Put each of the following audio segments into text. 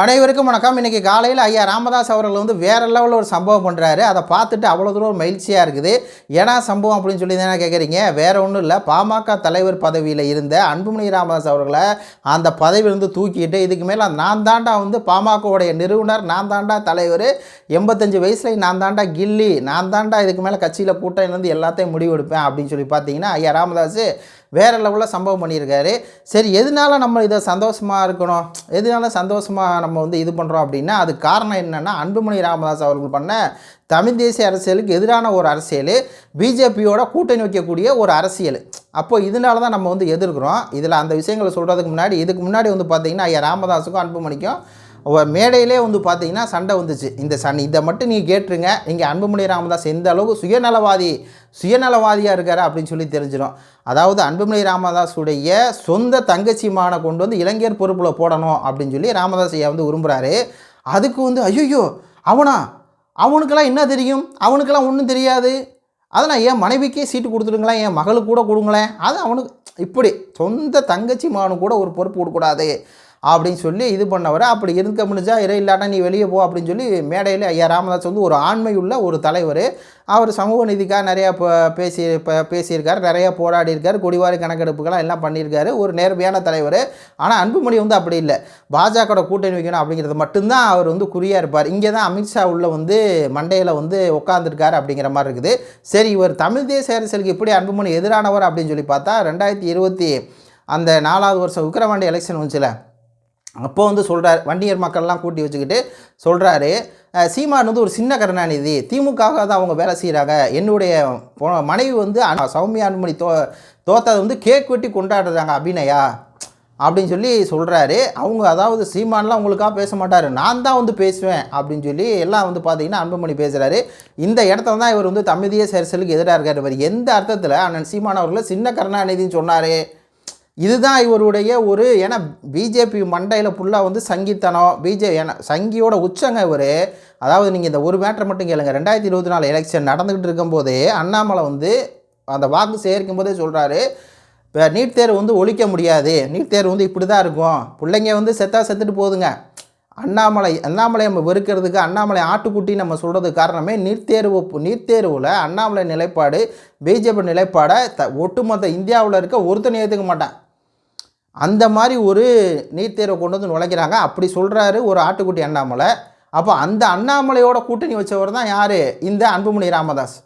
அனைவருக்கும் வணக்கம். இன்றைக்கி காலையில் ஐயா ராமதாஸ் அவர்கள் வந்து வேறு லெவலில் ஒரு சம்பவம் பண்ணுறாரு அதை பார்த்துட்டு அவ்வளோ தூரம் ஒரு மகிழ்ச்சியாக இருக்குது. ஏன்னா சம்பவம் அப்படின்னு சொல்லி தானே கேட்குறீங்க வேறு ஒன்றும் இல்லை. பாமக தலைவர் பதவியில் இருந்த அன்புமணி ராமதாஸ் அவர்களை அந்த பதவியிலிருந்து தூக்கிட்டு இதுக்கு மேலே நான் தாண்டா வந்து பாமகவுடைய நிறுவனர் நான் தாண்டா தலைவர் எண்பத்தஞ்சு வயசில் நான் தாண்டா கில்லி நான் தாண்டா இதுக்கு மேலே கட்சியில் கூட்டம் இருந்து எல்லாத்தையும் முடிவெடுப்பேன் அப்படின்னு சொல்லி பார்த்தீங்கன்னா ஐயா ராமதாஸ் வேறு லெவலில் சம்பவம் பண்ணியிருக்காரு. சரி எதனால நம்ம இதை சந்தோஷமாக இருக்கணும்? எதனால சந்தோஷமாக நம்ம வந்து இது பண்ணுறோம் அப்படின்னா அது காரணம் என்னென்னா அன்புமணி ராமதாஸ் அவர்கள் பண்ண தமிழ் தேசிய அரசியலுக்கு எதிரான ஒரு அரசியல் பிஜேபியோட கூட்டணி வைக்கக்கூடிய ஒரு அரசியல். அப்போ இதனால தான் நம்ம வந்து எதிர்க்கிறோம். இதில் அந்த விஷயங்களை சொல்கிறதுக்கு முன்னாடி இதுக்கு முன்னாடி வந்து பார்த்திங்கன்னா ஐயா ராமதாஸுக்கும் அன்புமணிக்கும் மேடையிலே வந்து பார்த்தீங்கன்னா சண்டை வந்துச்சு. இந்த சண்டை இதை மட்டும் நீங்கள் கேட்டுருங்க. இங்கே அன்புமணி ராமதாஸ் எந்த அளவுக்கு சுயநலவாதி சுயநலவாதியாக இருக்கார் அப்படின்னு சொல்லி தெரிஞ்சிடும். அதாவது அன்புமணி ராமதாஸுடைய சொந்த தங்கச்சி மானை கொண்டு வந்து இளைஞர் பொறுப்பில் போடணும் அப்படின்னு சொல்லி ராமதாஸ் ஐயா வந்து விரும்புகிறாரு அதுக்கு வந்து ஐயோ அவனா? அவனுக்கெல்லாம் என்ன தெரியும்? அவனுக்கெல்லாம் ஒன்றும் தெரியாது. அதனால் என் மனைவிக்கே சீட்டு கொடுத்துடுங்களேன் என் மகளுக்கு கூட கொடுங்களேன். அது அவனுக்கு இப்படி சொந்த தங்கச்சி மகனு கூட ஒரு பொறுப்பு கொடுக்கூடாது அப்படின்னு சொல்லி இது பண்ணவர் அப்படி இருக்க முடிஞ்சா இறை இல்லாட்டா நீ வெளியே போ அப்படின்னு சொல்லி மேடையில் ஐயா ராமதாஸ் வந்து ஒரு ஆண்மையுள்ள ஒரு தலைவர். அவர் சமூக நீதிக்காக நிறையா இப்போ பேசி இப்போ பேசியிருக்கார் நிறையா போராடி இருக்கார் குடிவாரி கணக்கெடுப்புகள்லாம் எல்லாம் பண்ணியிருக்காரு ஒரு நேர்மையான தலைவர். ஆனால் அன்புமணி வந்து அப்படி இல்லை. பாஜகவோட கூட்டணி வைக்கணும் அப்படிங்கிறது மட்டும்தான் அவர் வந்து குறியாக இருப்பார். இங்கே தான் அமித்ஷா உள்ள வந்து மண்டையில் வந்து உட்காந்துருக்காரு அப்படிங்கிற மாதிரி இருக்குது. சரி இவர் தமிழ் தேசிய அரசியலுக்கு எப்படி அன்புமணி எதிரானவர் அப்படின்னு சொல்லி பார்த்தா ரெண்டாயிரத்தி இருபத்தி அந்த நாலாவது வருஷம் விக்கிரவாண்டி எலெக்ஷன் வந்துச்சுல. அப்போ வந்து சொல்கிறார் வண்டியர் மக்கள்லாம் கூட்டி வச்சுக்கிட்டு சொல்கிறாரு சீமான் வந்து ஒரு சின்ன கருணாநிதி திமுகவுக்காக தான் அவங்க வேலை செய்கிறாங்க என்னுடைய மனைவி வந்து சௌமியா அன்புமணி தோ தோத்ததை வந்து கேக் வெட்டி கொண்டாடுறாங்க அபிநயா அப்படின்னு சொல்லி சொல்கிறாரு அவங்க அதாவது சீமான்லாம் உங்களுக்காக பேச மாட்டார் நான் தான் வந்து பேசுவேன் அப்படின்னு சொல்லி எல்லாம் வந்து பார்த்தீங்கன்னா அன்புமணி பேசுகிறாரு இந்த இடத்துல தான் இவர் வந்து தமிழிய அரசியலுக்கு எதிராக இருக்கார். இவர் எந்த அர்த்தத்தில் அண்ணன் சீமான் அவர்களை சின்ன கருணாநிதின்னு சொன்னார்? இதுதான் இவருடைய ஒரு ஏன்னா பிஜேபி மண்டையில் ஃபுல்லாக வந்து சங்கித்தனம் பிஜே ஏன்னா சங்கியோட உச்சங்க இவர். அதாவது நீங்கள் இந்த ஒரு மேட்ரை மட்டும் கேளுங்க. ரெண்டாயிரத்தி இருபத்தி நாலு எலெக்ஷன் நடந்துக்கிட்டு இருக்கும்போதே அண்ணாமலை வந்து அந்த வாக்கு சேகரிக்கும் போதே சொல்கிறாரு இப்போ நீட் தேர்வு வந்து ஒழிக்க முடியாது. நீட் தேர்வு வந்து இப்படி தான் இருக்கும். பிள்ளைங்க வந்து செத்தா செத்துட்டு போகுதுங்க. அண்ணாமலை அண்ணாமலை நம்ம வெறுக்கிறதுக்கு அண்ணாமலை ஆட்டுக்குட்டி நம்ம சொல்கிறதுக்கு காரணமே நீட் தேர்வு நீட் தேர்வில் அண்ணாமலை நிலைப்பாடு பிஜேபி நிலைப்பாடை த ஒட்டுமொத்த இந்தியாவில் இருக்க ஒருத்தனை ஏற்றுக்க மாட்டான். அந்த மாதிரி ஒரு நீட் தேர்வை கொண்டு வந்து நுழைக்கிறாங்க. அப்படி சொல்கிறாரு ஒரு ஆட்டுக்குட்டி அண்ணாமலை. அப்போ அந்த அண்ணாமலையோட கூட்டணி வச்சவர் தான் யார்? இந்த அன்புமணி ராமதாஸ்.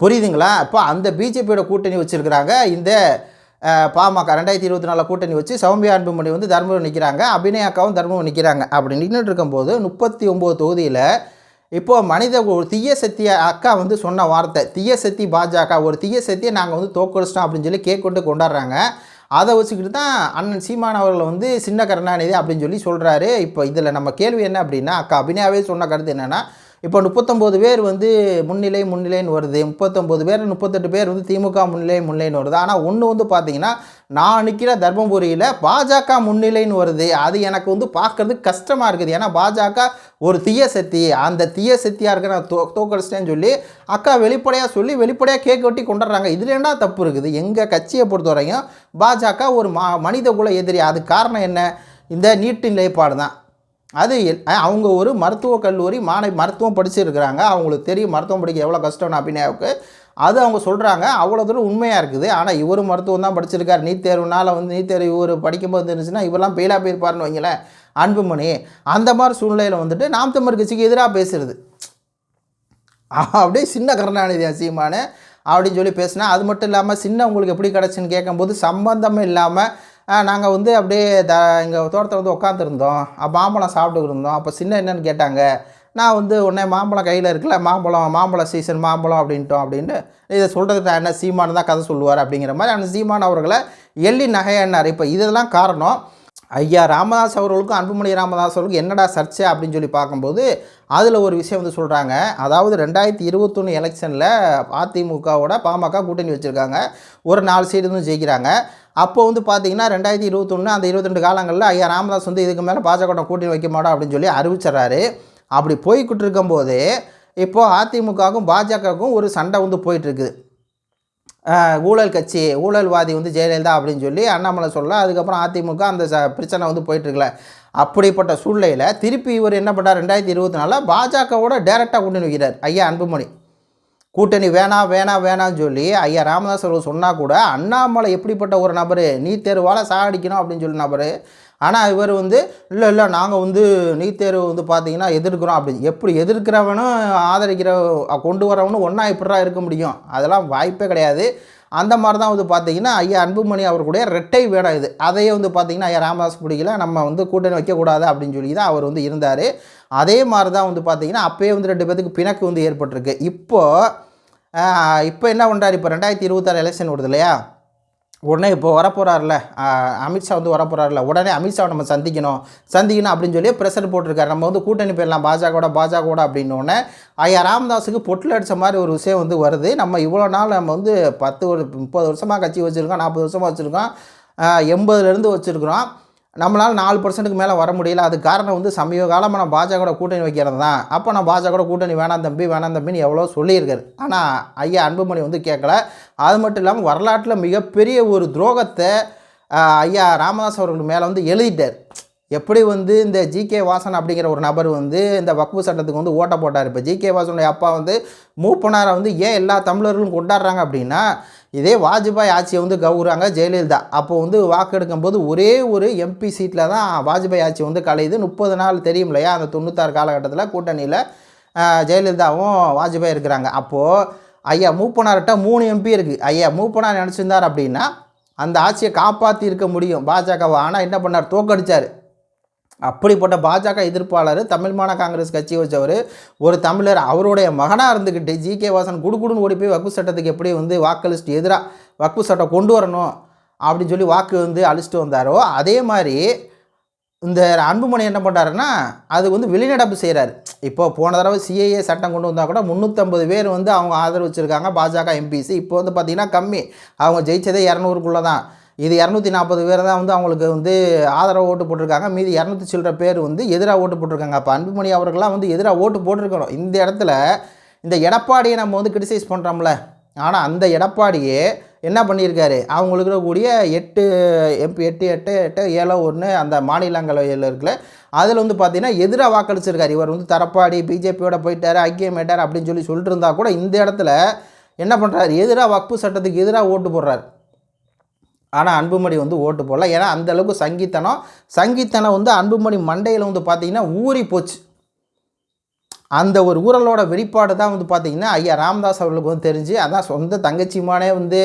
புரியுதுங்களா? அப்போ அந்த பிஜேபியோட கூட்டணி வச்சுருக்கிறாங்க. இந்த பாமக ரெண்டாயிரத்தி இருபத்தி நாலில் கூட்டணி வச்சு சௌமியா அன்புமணி வந்து தர்மபுரம் நிற்கிறாங்க அபிநய அக்காவும் தர்மபுரம் நிற்கிறாங்க அப்படி நின்றுட்டு இருக்கும்போது முப்பத்தி ஒம்பது தொகுதியில் இப்போது மனித ஒரு தீய சக்தி அக்கா வந்து சொன்ன வார்த்தை தீய சக்தி பாஜக ஒரு தீய சக்தியை நாங்கள் வந்து தோக்கடிச்சிட்டோம் அப்படின்னு சொல்லி கேக் கொண்டு கொண்டாடுறாங்க. அதை வச்சுக்கிட்டு தான் அண்ணன் சீமான் அவர்களை வந்து சின்ன கருணாநிதி அப்படின்னு சொல்லி சொல்கிறாரு இப்போ இதில் நம்ம கேள்வி என்ன அப்படின்னா அக்கா அபிநயாவே சொன்ன கருத்து என்னென்னா இப்போ முப்பத்தொம்போது பேர் வந்து முன்னிலை முன்னிலைன்னு வருது. முப்பத்தொம்போது பேர் முப்பத்தெட்டு பேர் வந்து திமுக முன்னிலை முன்னிலைன்னு வருது. ஆனால் ஒன்று வந்து பார்த்தீங்கன்னா நான் நிற்கிற தர்மபுரியில் பாஜக முன்னிலைன்னு வருது. அது எனக்கு வந்து பார்க்கறதுக்கு கஷ்டமாக இருக்குது. ஏன்னா பாஜக ஒரு தீய சக்தி. அந்த தீய சக்தியாக இருக்க நான் தோ தோக்கடிச்சிட்டேன்னு சொல்லி அக்கா வெளிப்படையாக சொல்லி வெளிப்படையாக கேக் வெட்டி கொண்டாடுறாங்க. இதில் என்ன தப்பு இருக்குது? எங்கள் கட்சியை பொறுத்தவரையும் பாஜக ஒரு மா மனித குல எதிரி. அது காரணம் என்ன? இந்த நீட்டு நிலைப்பாடு தான் அது அவங்க ஒரு மருத்துவக் கல்லூரி மாணவி மருத்துவம் படிச்சிருக்கிறாங்க. அவங்களுக்கு தெரியும் மருத்துவம் படிக்க எவ்வளோ கஷ்டம்னு அபிநயாவுக்கு. அது அவங்க சொல்கிறாங்க அவ்வளோ தூரம் உண்மையாக இருக்குது. ஆனால் இவர் மருத்துவம் தான் படிச்சிருக்கார். நீட் தேர்வுனால வந்து நீட் தேர்வு இவர் படிக்கும்போது இருந்துச்சுன்னா இவரெல்லாம் பெயிலாக போயிருப்பாருன்னு வைங்களேன் அன்புமணி. அந்த மாதிரி சூழ்நிலையில் வந்துட்டு நாம் தமிழ் கட்சிக்கு எதிராக பேசுறது. அப்படியே சின்ன கருணாநிதி சீமானு அப்படின்னு சொல்லி பேசினா அது மட்டும் இல்லாமல் சின்ன உங்களுக்கு எப்படி கிடச்சின்னு கேட்கும்போது சம்பந்தமே இல்லாமல் நாங்கள் வந்து அப்படியே த எங்கள் தோட்டத்தில் வந்து உட்காந்துருந்தோம் மாம்பழம் சாப்பிட்டுக்கிட்டு இருந்தோம். அப்போ சின்ன என்னன்னு கேட்டாங்க. நான் வந்து உடனே மாம்பழம் கையில் இருக்குல்ல மாம்பழம் மாம்பழம் சீசன் மாம்பழம் அப்படின்ட்டோம் அப்படின்னு இதை சொல்கிறதுக்கு நான் என்ன சீமான் தான் கதை சொல்லுவார் அப்படிங்கிற மாதிரி அந்த சீமான் அவர்களை எள்ளி நகையானார் இப்போ இதெல்லாம் காரணம் ஐயா ராமதாஸ் அவர்களுக்கும் அன்புமணி ராமதாஸ் அவர்களுக்கும் என்னடா சர்ச்சை அப்படின்னு சொல்லி பார்க்கும்போது அதில் ஒரு விஷயம் வந்து சொல்கிறாங்க அதாவது ரெண்டாயிரத்தி இருபத்தொன்று எலெக்ஷனில் அதிமுகவோட பாமக கூட்டணி வச்சுருக்காங்க. ஒரு நாலு சீடு வந்து ஜெயிக்கிறாங்க. அப்போ வந்து பார்த்தீங்கன்னா ரெண்டாயிரத்தி இருபத்தொன்று அந்த இருபத்திரெண்டு காலங்களில் ஐயா ராமதாஸ் வந்து இதுக்கு மேலே பாஜக கூட்டணி வைக்க மாட்டோம் அப்படின்னு சொல்லி அறிவிச்சிட்றாரு. அப்படி போய்கிட்டு இருக்கும்போது இப்போது அதிமுகவுக்கும் பாஜகவுக்கும் ஒரு சண்டை வந்து போயிட்டுருக்குது ஊழல் கட்சி ஊழல்வாதி வந்து ஜெயலலிதா அப்படின்னு சொல்லி அண்ணாமலை சொல்ல அதுக்கப்புறம் அதிமுக அந்த ச பிரச்சனை வந்து போயிட்டுருக்கல. அப்படிப்பட்ட சூழ்நிலையில் திருப்பி இவர் என்ன பண்ணார் ரெண்டாயிரத்தி இருபத்தி நாலில் பாஜகவோட டேரெக்டாக கொண்டு வைக்கிறார் ஐயா அன்புமணி. கூட்டணி வேணாம் வேணாம் வேணாம்னு சொல்லி ஐயா ராமதாஸ் அவர்கள் சொன்னால் கூட அண்ணாமலை எப்படிப்பட்ட ஒரு நபர்? நீ தேர்வால் சாகடிக்கணும் அப்படின்னு சொல்லி நபர். ஆனால் இவர் வந்து இல்லை இல்லை நாங்கள் வந்து நீட் தேர்வு வந்து பார்த்தீங்கன்னா எதிர்க்கிறோம். அப்படின்னு எப்படி எதிர்க்கிறவனும் ஆதரிக்கிற கொண்டு வரவனும் ஒன்றா இப்படா இருக்க முடியும். அதெல்லாம் வாய்ப்பே கிடையாது. அந்த மாதிரி தான் வந்து பார்த்தீங்கன்னா ஐயா அன்புமணி அவர்களுடைய ரெட்டை வேடம் இது. அதையே வந்து பார்த்தீங்கன்னா ஐயா ராமதாஸ் பிடிக்கல நம்ம வந்து கூட்டணி வைக்கக்கூடாது அப்படின்னு சொல்லி தான் அவர் வந்து இருந்தார். அதே மாதிரி தான் வந்து பார்த்தீங்கன்னா அப்போயே வந்து ரெண்டு பேத்துக்கு பிணக்கு வந்து ஏற்பட்டிருக்கு. இப்போது இப்போ என்ன பண்ணுறாரு இப்போ ரெண்டாயிரத்தி இருபத்தாறு எலெக்ஷன் வருது இல்லையா? உடனே இப்போ வரப்போகிறார்ல அமித்ஷா வந்து வரப்போகிறார்ல உடனே அமித்ஷாவை நம்ம சந்திக்கணும். சந்திக்கணும் அப்படின்னு சொல்லி ப்ரெஷர் போட்டிருக்காரு. நம்ம வந்து கூட்டணி போயிடலாம். பாஜகவோட பாஜகவோட அப்படின்னோடனே ஐயா ராமதாஸுக்கு பொட்டில் அடித்த மாதிரி ஒரு விஷயம் வந்து வருது. நம்ம இவ்வளோ நாள் நம்ம வந்து பத்து ஒரு முப்பது வருஷமாக கட்சி வச்சுருக்கோம் நாற்பது வருஷமாக வச்சுருக்கோம். எண்பதுலேருந்து வச்சுருக்குறோம். நம்மளால் நாலு பர்சன்ட்டுக்கு மேலே வர முடியல. அது காரணம் வந்து சமீப காலமாக நான் பாஜக கூட்டணி வைக்கிறது தான் அப்போ நான் பாஜக கூட்டணி வேணாம் தம்பி வேணாம் தம்பின்னு எவ்வளோ சொல்லியிருக்காரு. ஆனால் ஐயா அன்புமணி வந்து கேட்கல. அது மட்டும் இல்லாமல் வரலாற்றில் மிகப்பெரிய ஒரு துரோகத்தை ஐயா ராமதாஸ் அவர்கள் மேலே வந்து எழுதிட்டார். எப்படி வந்து இந்த ஜிகே வாசன் அப்படிங்கிற ஒரு நபர் வந்து இந்த வக்பு சட்டத்துக்கு வந்து ஓட்ட போட்டார். இப்போ ஜிகே வாசனுடைய அப்பா வந்து மூப்பனாரை வந்து ஏன் எல்லா தமிழர்களும் கொண்டாடுறாங்க அப்படின்னா இதே வாஜ்பாய் ஆட்சியை வந்து கவுறாங்க ஜெயலலிதா. அப்போ வந்து வாக்கெடுக்கும் போது ஒரே ஒரு எம்பி சீட்டில் தான் வாஜ்பாய் ஆட்சி வந்து கலையுது. முப்பது நாள் தெரியும் இல்லையா? அந்த தொண்ணூத்தாறு காலகட்டத்தில் கூட்டணியில் ஜெயலலிதாவும் வாஜ்பாய் இருக்கிறாங்க. அப்போது ஐயா மூப்பனார்கிட்ட மூணு எம்பி இருக்குது ஐயா மூப்பனார் நினச்சிருந்தார் அப்படின்னா அந்த ஆட்சியை காப்பாற்றி இருக்க முடியும். பாஜகவை. ஆனால் என்ன பண்ணார்? தோக்கடிச்சார். அப்படிப்பட்ட பாஜக எதிர்ப்பாளர் தமிழ் மாநில காங்கிரஸ் கட்சி வச்சவர் ஒரு தமிழர் அவருடைய மகனாக இருந்துக்கிட்டு ஜி. கே. வாசன் குடுகுடுன்னு ஓடி போய் வக்பு சட்டத்துக்கு எப்படி வந்து வாக்களிஸ்ட் எதிராக வக்கு சட்டம் கொண்டு வரணும் அப்படின்னு சொல்லி வாக்கு வந்து அழிச்சிட்டு வந்தாரோ அதே மாதிரி இந்த அன்புமணி என்ன பண்ணுறாருன்னா அது வந்து வெளிநடப்பு செய்கிறாரு இப்போ போன தடவை சிஏஏ சட்டம் கொண்டு வந்தால் கூட முந்நூற்றம்பது பேர் வந்து அவங்க ஆதரவு வச்சுருக்காங்க பாஜக எம்பிசி இப்போ வந்து பார்த்திங்கன்னா கம்மி. அவங்க ஜெயிச்சதே இரநூறுக்குள்ளே தான் இது இரநூத்தி நாற்பது பேர் தான் வந்து அவங்களுக்கு வந்து ஆதரவு ஓட்டு போட்டிருக்காங்க. மீதி இரநூத்தி சில்லற பேர் வந்து எதிராக ஓட்டு போட்டிருக்காங்க. அப்போ அன்புமணி அவர்கள்லாம் வந்து எதிராக ஓட்டு போட்டிருக்கணும். இந்த இடத்துல இந்த எடப்பாடியை நம்ம வந்து கிரிட்டிசைஸ் பண்ணுறோம்ல ஆனால் அந்த எடப்பாடியே என்ன பண்ணியிருக்காரு? அவங்களுக்கு கூடிய எட்டு எம்பி எட்டு எட்டு எட்டு ஏழோ ஒன்று அந்த மாநிலங்களவையில் இருக்குல்ல அதில் வந்து பார்த்தீங்கன்னா எதிராக வாக்களிச்சிருக்காரு. இவர் வந்து தரப்பாடி பிஜேபியோட போயிட்டார் ஐக்கியமேட்டார் அப்படின்னு சொல்லி சொல்லிட்டு இருந்தால் கூட இந்த இடத்துல என்ன பண்ணுறாரு எதிராக வக்பு சட்டத்துக்கு எதிராக ஓட்டு போடுறாரு. ஆனால் அன்புமணி வந்து ஓட்டு போடல. ஏன்னா அந்தளவுக்கு சங்கீத்தனம். சங்கீத்தனம் வந்து அன்புமணி மண்டையில் வந்து பார்த்தீங்கன்னா ஊறி போச்சு. அந்த ஒரு ஊரலோட வெளிப்பாடு தான் வந்து பார்த்தீங்கன்னா ஐயா ராமதாஸ் அவர்களுக்கு வந்து தெரிஞ்சு அதான் சொந்த தங்கச்சிமானே வந்து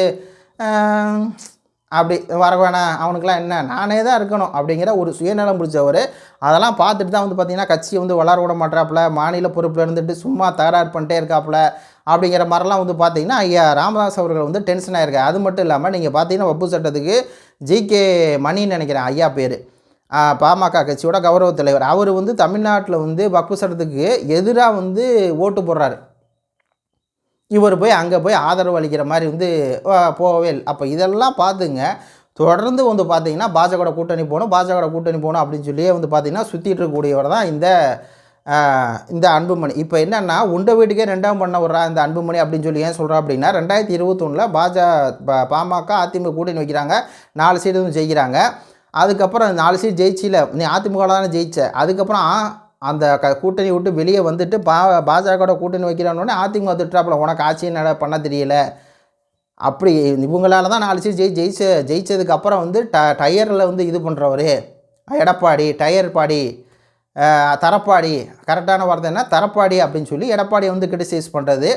அப்படி வர வேணாம் அவனுக்கெலாம் என்ன நானே தான் இருக்கணும் அப்படிங்கிற ஒரு சுயநலம் பிடிச்சவர். அதெல்லாம் பார்த்துட்டு தான் வந்து பார்த்தீங்கன்னா கட்சியை வந்து வளர விட மாட்டாப்புல மாநில பொறுப்பில் இருந்துட்டு சும்மா தகராறு பண்ணிட்டே இருக்காப்புல. அப்படிங்கிற மாதிரிலாம் வந்து பார்த்தீங்கன்னா ஐயா ராமதாஸ் அவர்கள் வந்து டென்ஷன் ஆகிருக்கு அது மட்டும் இல்லாமல் நீங்கள் பார்த்தீங்கன்னா வப்பு சட்டத்துக்கு ஜிகே மணின்னு நினைக்கிறேன் ஐயா பேர். பாமக கட்சியோட கௌரவ தலைவர். அவர் வந்து தமிழ்நாட்டில் வந்து வக்பு சட்டத்துக்கு எதிராக வந்து ஓட்டு போடுறாரு. இவர் போய் அங்கே போய் ஆதரவு அளிக்கிற மாதிரி வந்து அஹ், போகவே அப்போ இதெல்லாம் பார்த்துங்க. தொடர்ந்து வந்து பார்த்தீங்கன்னா பாஜக கூட்டணி போகணும் பாஜக கூட்டணி போகணும் அப்படின்னு சொல்லியே வந்து பார்த்தீங்கன்னா சுற்றிட்டு இருக்கக்கூடியவர் தான் இந்த இந்த அன்புமணி. இப்போ என்னென்னா உண்ட வீட்டுக்கே ரெண்டாம் பண்ண விட்றா இந்த அன்புமணி அப்படின்னு சொல்லி ஏன் சொல்கிறா அப்படின்னா ரெண்டாயிரத்தி இருபத்தொன்னில் பாஜ பாமக அதிமுக கூட்டணி வைக்கிறாங்க. நாலு சீடு வந்து ஜெயிக்கிறாங்க. அதுக்கப்புறம் நாலு சீட் ஜெயிச்சில நீ அதிமுக தானே ஜெயிச்ச. அதுக்கப்புறம் அந்த க கூட்டணி விட்டு வெளியே வந்துட்டு பா பாஜகவோட கூட்டணி வைக்கிறானோடனே அதிமுக திட்டுறாப்புல உனக்கு ஆட்சி என்ன பண்ண தெரியல. அப்படி இவங்களால தான் நாலு சீட் ஜெயி ஜெயிச்ச ஜெயிச்சதுக்கப்புறம் வந்து ட டயரில் வந்து இது பண்ணுறவர் எடப்பாடி டயர் பாடி. தரப்பாடி. கரெக்டான வார்த்தை என்ன? தரப்பாடி அப்படின்னு சொல்லி எடப்பாடியை வந்து கிரிட்டிசைஸ் பண்ணுறது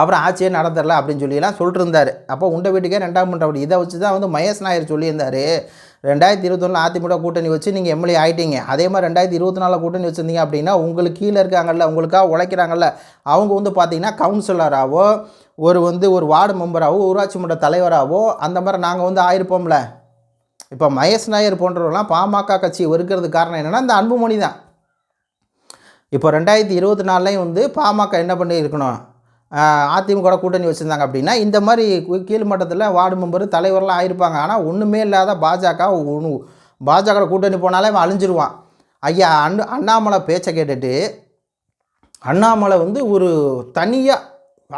அப்புறம் ஆட்சியே நடந்துடல அப்படின்னு சொல்லிலாம் சொல்லிட்டு இருந்தார் அப்போ உண்டை வீட்டுக்கே ரெண்டாம் மண்டபடி இதை வச்சு தான் வந்து மகேஷ் நாயர் சொல்லியிருந்தார். ரெண்டாயிரத்தி இருபத்தொன்னில் அதிமுக கூட்டணி வச்சு நீங்கள் எம்எல்ஏ ஆகிட்டீங்க அதே மாதிரி ரெண்டாயிரத்தி இருபத்தி நாலில் கூட்டணி வச்சுருந்தீங்க அப்படின்னா உங்களுக்கு கீழே இருக்காங்கல்ல உங்களுக்காக உழைக்கிறாங்கல்ல அவங்க வந்து பார்த்திங்கன்னா கவுன்சிலராகவோ ஒரு வந்து ஒரு வார்டு மெம்பராகவோ ஊராட்சி மன்ற தலைவராகவோ அந்த மாதிரி நாங்கள் வந்து ஆயிருப்போம்ல. இப்போ மகேஷ் நாயர் போன்றவர்கள்லாம் பாமக கட்சி வெறுக்கிறதுக்கு காரணம் என்னென்னா இந்த அன்புமணி தான். இப்போ ரெண்டாயிரத்தி இருபத்தி நாலுலையும் வந்து பாமக என்ன பண்ணி இருக்கணும் அதிமுக கூட்டணி வச்சுருந்தாங்க அப்படின்னா இந்த மாதிரி கீழ் மட்டத்தில் வார்டு மெம்பர் தலைவர்லாம் ஆயிருப்பாங்க. ஆனால் ஒன்றுமே இல்லாத பாஜக ஒன்று பாஜக கூட்டணி போனாலே அவன் அழிஞ்சிருவான். ஐயா அண் அண்ணாமலை பேச்சை கேட்டுட்டு அண்ணாமலை வந்து ஒரு தனியாக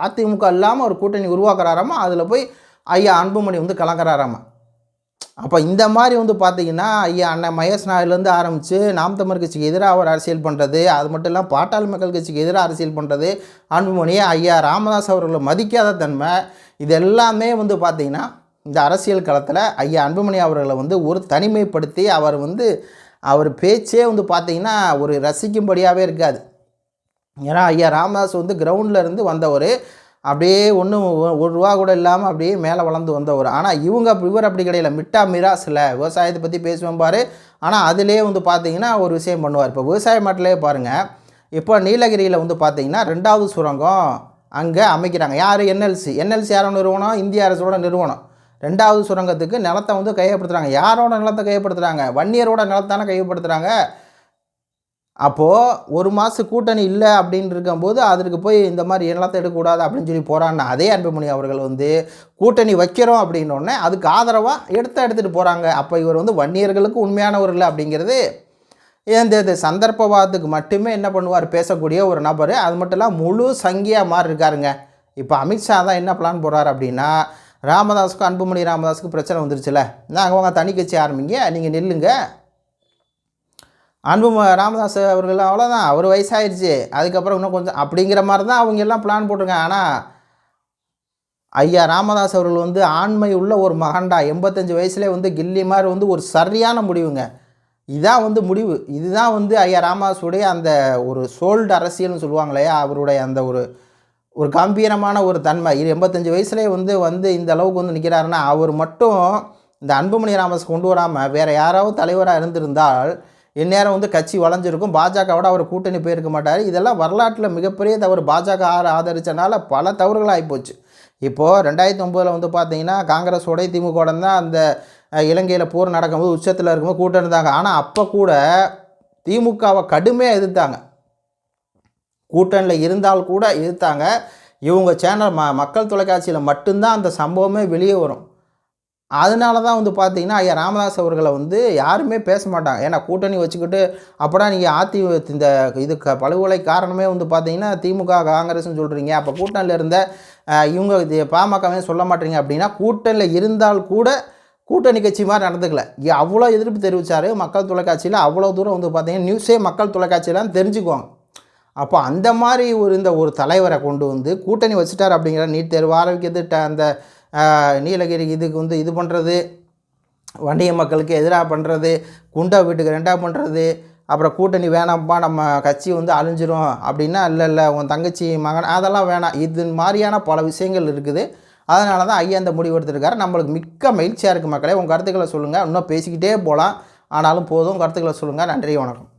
அதிமுக இல்லாமல் ஒரு கூட்டணி உருவாக்குறாராமா? அதில் போய் ஐயா அன்புமணி வந்து கலங்குறாராமா? அப்போ இந்த மாதிரி வந்து பார்த்தீங்கன்னா ஐயா அண்ணன் மகேஷ் நாயிலேருந்து ஆரம்பித்து நாம் தமிழ் கட்சிக்கு எதிராக அவர் அரசியல் பண்ணுறது அது மட்டும் இல்லாமல் பாட்டாளி மக்கள் கட்சிக்கு எதிராக அரசியல் பண்ணுறது அன்புமணி ஐயா ராமதாஸ் அவர்களை மதிக்காத தன்மை இது எல்லாமே வந்து பார்த்திங்கன்னா இந்த அரசியல் களத்தில் ஐயா அன்புமணி அவர்களை வந்து ஒரு தனிமைப்படுத்தி அவர் வந்து அவர் பேச்சே வந்து பார்த்திங்கன்னா ஒரு ரசிக்கும்படியாகவே இருக்காது. ஏன்னா ஐயா ராமதாஸ் வந்து கிரவுண்டில் இருந்து வந்தவர். அப்படியே ஒன்றும் ஒரு ரூபா கூட இல்லாமல் அப்படியே மேலே வளர்ந்து வந்தவர். ஆனால் இவங்க இவர் அப்படி கிடையாது மிட்டா மிராஸில் விவசாயத்தை பற்றி பேசுவேன் பாரு. ஆனால் அதிலே வந்து பார்த்தீங்கன்னா ஒரு விஷயம் பண்ணுவார். இப்போ விவசாய மாட்டிலே பாருங்கள் இப்போ நீலகிரியில் வந்து பார்த்தீங்கன்னா ரெண்டாவது சுரங்கம் அங்கே அமைக்கிறாங்க. யார்? என்எல்சி. என்எல்சி யாரோட நிறுவனம்? இந்திய அரசோட நிறுவனம். ரெண்டாவது சுரங்கத்துக்கு நிலத்தை வந்து கையப்படுத்துகிறாங்க யாரோட நிலத்தை கையப்படுத்துகிறாங்க வன்னியரோட நிலத்தானே கையப்படுத்துகிறாங்க அப்போது ஒரு மாதம் கூட்டணி இல்லை அப்படின்னு இருக்கும்போது அதற்கு போய் இந்த மாதிரி எல்லாத்தையும் எடுக்கக்கூடாது அப்படின்னு சொல்லி போகிறான்னு அதே அன்புமணி அவர்கள் வந்து கூட்டணி வைக்கிறோம் அப்படின்னோடனே அதுக்கு ஆதரவாக எடுத்து எடுத்துகிட்டு போகிறாங்க அப்போ இவர் வந்து வன்னியர்களுக்கு உண்மையானவர் இல்லை அப்படிங்கிறது இந்த இது? சந்தர்ப்பவாதத்துக்கு மட்டுமே என்ன பண்ணுவார்? பேசக்கூடிய ஒரு நபர். அது மட்டும் இல்லாமல் முழு சங்கியாக மாறி இருக்காருங்க. இப்போ அமித்ஷா தான் என்ன பிளான் போகிறார் அப்படின்னா ராமதாஸுக்கும் அன்புமணி ராமதாஸுக்கு பிரச்சனை வந்துருச்சுல. நாங்கள் அவங்க தனி கட்சி ஆரம்பிங்க நீங்கள் நில்லுங்க. அன்பு ராமதாஸ் அவர்கள் அவ்வளோதான் அவர் வயசாயிருச்சு. அதுக்கப்புறம் இன்னும் கொஞ்சம் அப்படிங்கிற மாதிரி தான் அவங்க எல்லாம் பிளான் போட்டிருக்காங்க. ஆனால் ஐயா ராமதாஸ் அவர்கள் வந்து ஆண்மை உள்ள ஒரு மகண்டா எண்பத்தஞ்சு வயசுலேயே வந்து கில்லி மாதிரி வந்து ஒரு சரியான முடிவுங்க. இதான் வந்து முடிவு. இதுதான் வந்து ஐயா ராமதாஸுடைய அந்த ஒரு சோல்டு அரசியல்னு சொல்லுவாங்களே அவருடைய அந்த ஒரு ஒரு கம்பீரமான ஒரு தன்மை. இது எண்பத்தஞ்சு வயசுலேயே வந்து வந்து இந்த அளவுக்கு வந்து நிற்கிறாருன்னா அவர் மட்டும் இந்த அன்புமணி ராமதாஸ் கொண்டு வராமல் வேறு யாராவது தலைவராக இருந்திருந்தால் இந்நேரம் வந்து கட்சி வளைஞ்சிருக்கும். பாஜகவோட அவர் கூட்டணி போயிருக்க மாட்டார். இதெல்லாம் வரலாற்றில் மிகப்பெரிய தவறு. பாஜக ஆறு பல தவறுகள் ஆகிப்போச்சு இப்போது ரெண்டாயிரத்தி ஒம்போதில் வந்து பார்த்தீங்கன்னா காங்கிரஸோட திமுக தான் அந்த இலங்கையில் போர் நடக்கும்போது உச்சத்தில் இருக்கும்போது கூட்டம் இருந்தாங்க. ஆனால் அப்போ கூட திமுகவை கடுமையாக எதிர்த்தாங்க. கூட்டணியில் இருந்தால் கூட எதிர்த்தாங்க. இவங்க சேனல் ம மக்கள் தொலைக்காட்சியில் மட்டும்தான் அந்த சம்பவமே வெளியே வரும். அதனால தான் வந்து பார்த்தீங்கன்னா ஐயா ராமதாஸ் அவர்களை வந்து யாருமே பேச மாட்டாங்க. ஏன்னா கூட்டணி வச்சுக்கிட்டு அப்படா நீங்கள் ஆத்தி இந்த இது க பழுகொலை காரணமே வந்து பார்த்தீங்கன்னா திமுக காங்கிரஸ்னு சொல்கிறீங்க அப்போ கூட்டணியில் இருந்த இவங்க இது பாமகவே சொல்ல மாட்டீங்க அப்படின்னா கூட்டணியில் இருந்தால் கூட கூட்டணி கட்சி மாதிரி நடந்துக்கல. அவ்வளோ எதிர்ப்பு தெரிவித்தார் மக்கள் தொலைக்காட்சியில். அவ்வளோ தூரம் வந்து பார்த்தீங்கன்னா நியூஸே மக்கள் தொலைக்காட்சியெல்லாம் தெரிஞ்சுக்குவாங்க. அப்போ அந்த மாதிரி ஒரு இந்த ஒரு தலைவரை கொண்டு வந்து கூட்டணி வச்சுட்டார் அப்படிங்கிற நீட் தேர்வு ஆரம்பிக்கிறது ட- அந்த நீலகிரி இதுக்கு வந்து இது பண்ணுறது வண்டிய மக்களுக்கு எதிராக பண்ணுறது குண்டா வீட்டுக்கு ரெண்டாக பண்ணுறது அப்புறம் கூட்டணி வேணாம்ப்பா நம்ம கட்சி வந்து அழிஞ்சிரும் அப்படின்னா இல்லை இல்லை உன் தங்கச்சி மகன் அதெல்லாம் வேணாம். இது மாதிரியான பல விஷயங்கள் இருக்குது. அதனால தான் ஐயா இந்த முடிவு எடுத்திருக்காரு. நம்மளுக்கு மிக்க மகிழ்ச்சியாக இருக்குது மக்களே. உங்கள் கருத்துக்களை சொல்லுங்கள் இன்னும் பேசிக்கிட்டே போகலாம் ஆனாலும் போதும். கருத்துக்களை சொல்லுங்கள் நன்றி வணக்கம்.